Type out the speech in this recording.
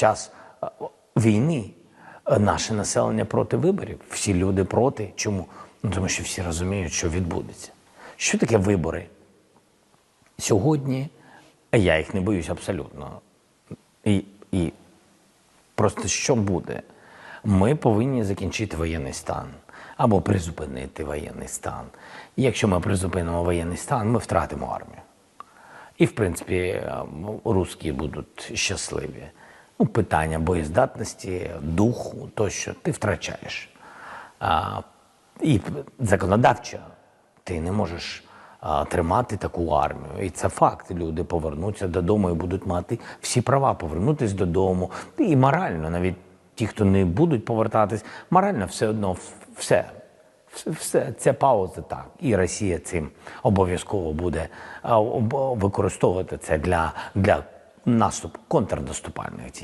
час е, війни е, наше населення проти виборів. Всі люди проти. Чому? Ну тому що всі розуміють, що відбудеться. Що таке вибори? Сьогодні я їх не боюсь абсолютно. І, і просто що буде? Ми повинні закінчити воєнний стан або призупинити воєнний стан. І якщо ми призупинимо воєнний стан, ми втратимо армію. І, в принципі, е, русські будуть щасливі. Ну, питання боєздатності, духу, тощо ти втрачаєш. А, і законодавчо ти не можеш а, тримати таку армію. І це факт. Люди повернуться додому і будуть мати всі права повернутися додому. І морально, навіть ті, хто не будуть повертатись, морально все одно все. Все, це пауза так. І Росія цим обов'язково буде використовувати це для, для наступу контрнаступальних дій.